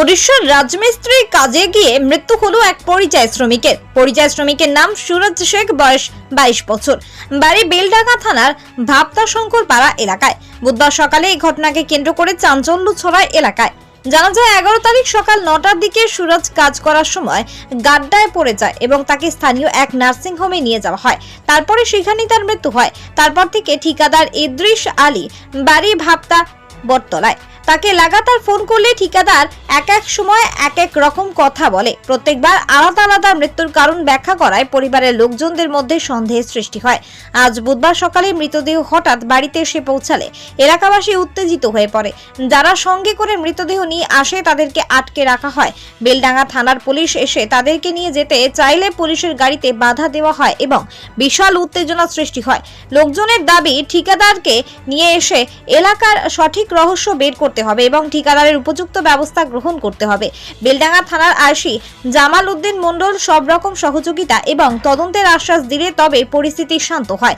উড়িষ্যার রাজমিস্ত্রির কাজে গিয়ে মৃত্যু হলো এক পরিযায়ী শ্রমিকের। পরিযায়ী শ্রমিকের নাম সুরজ শেখ, বয়স বাইশ বছর। বাড়ি বেলডাঙ্গা থানার ভাবতা শঙ্কর পাড়া এলাকায়। বুধবার সকালে এই ঘটনাকে কেন্দ্র করে চাঞ্চল্য ছড়ায় এলাকায়। জানা যায়, এগারো তারিখ সকাল নটার দিকে সুরজ কাজ করার সময় গাড্ডায় পড়ে যায় এবং তাকে স্থানীয় এক নার্সিং হোমে নিয়ে যাওয়া হয়। তারপরে সেখানেই তার মৃত্যু হয়। তারপর থেকে ঠিকাদার ইদ্রিস আলী বাড়ি ভাবতা বটতলায়। তাকে লাগাতার ফোন করলে ঠিকাদার এক এক সময় এক এক রকম কথা বলে। প্রত্যেকবার আলাদা আলাদা মৃত্যুর কারণ ব্যাখ্যা করায় পরিবারের লোকজনদের মধ্যে সন্দেহের সৃষ্টি হয়। আজ বুধবার সকালে মৃতদেহ হঠাৎ বাড়িতে এসে পৌঁছালে এলাকাবাসী উত্তেজিত হয়ে পড়ে। যারা সঙ্গে করে মৃতদেহ নিয়ে আসে তাদেরকে আটকে রাখা হয়। বেলডাঙ্গা থানার পুলিশ এসে তাদেরকে নিয়ে যেতে চাইলে পুলিশের গাড়িতে বাধা দেওয়া হয় এবং বিশাল উত্তেজনা সৃষ্টি হয়। লোকজনের দাবি, ঠিকাদারকে নিয়ে এসে এলাকার সঠিক রহস্য বের করতে হবে এবং ঠিকাদারের উপযুক্ত ব্যবস্থা গ্রহণ করতে হবে। বেলডাঙ্গা থানার আইসি জামাল উদ্দিন মণ্ডল সব রকম সহযোগিতা এবং তদন্তের আশ্বাস দিলে তবে পরিস্থিতি শান্ত হয়।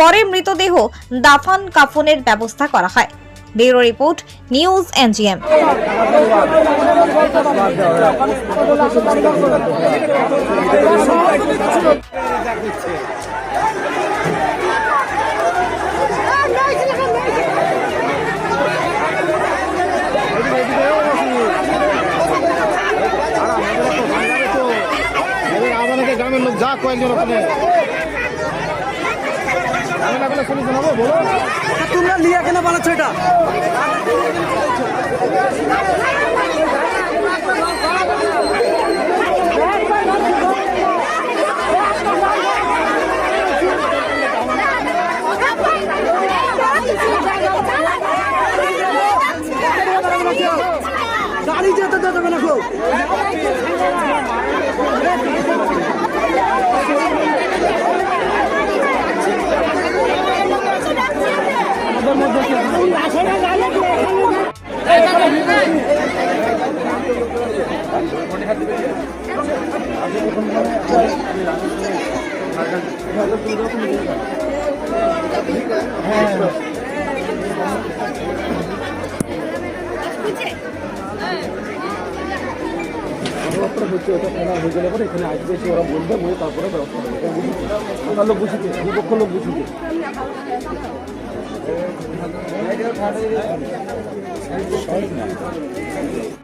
পরে মৃতদেহ দাফন কাফনের ব্যবস্থা করা হয়। ব্যুরো রিপোর্ট, নিউজ এনজিএম আমাদেরকে গ্রামের লোক যা কয়েকজন ওখানে। তোমরা নিয়ে কেন বানাচ্ছ এটা? গাড়ি যেতে দেবে না ব্যবস্থা হচ্ছে ওটা কেনা হয়ে। গেলে পরে এখানে আসবে এসে ওরা বলবে বলে তারপরে ব্যবস্থা হবে এটা বুঝেছি আমরা লোক বুঝিতে দুপক্ষ লোক তোমরা তো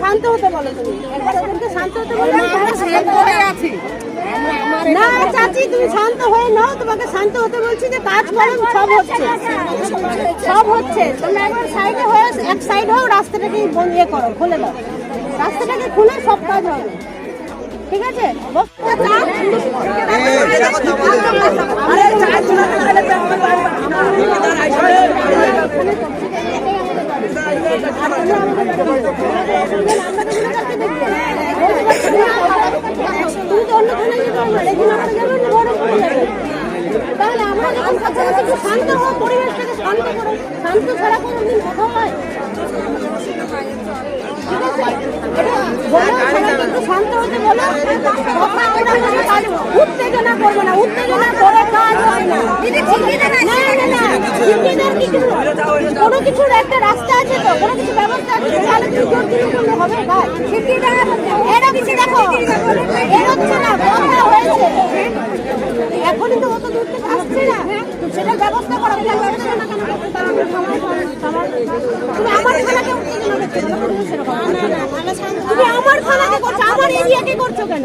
শান্ত হতে বলো তুমি। শান্ত হতে বলো। না চাচি তুমি শান্ত হয়ে নাও তোমাকে শান্ত হতে বলছি যে কাজ করো সব হচ্ছে সব হচ্ছে তোমরা একবার সাইডে হয়ে এক সাইড হও রাস্তাটাকে বন্ধ ইয়ে করো খুলে দাও রাস্তাটাকে খুলে সব কাজ হবে ঠিক আছে বক্তা চাই চুলাতে গেলে তো আমার তুমি তো অন্য থানায় যেতে পারবে না আমরা যাব বড় করে যাবে তাহলে আমরা যখন কাছাকাছি একটু শান্ত হওয়া পরিবেশটাকে শান্ত করো শান্ত ছাড়া কোনো দিন কথা হয় ঠিক আছে? বলো, সবাইকে একটু শান্ত হতে বলো। কথা আমরা বলে পারব। উত্তেজনা করব না উত্তেজনা করে কাজ হবে না না না না ঠিকাদার কিছু কোনো কিছুর একটা রাস্তা আছে তো কোনো কিছু ব্যবস্থা আছে তাহলে তুমি জোর দিলে করলে হবে কাজ এরা কিছু দেখো এর হচ্ছে না কথা হয়েছে এখনই তো অত দূর থেকে আসছে না সেটার ব্যবস্থা করা ব্যবস্থা কেন? তুমি আমার তুমি আমার থানাকে করছ আমার এরিয়াকে করছ কেন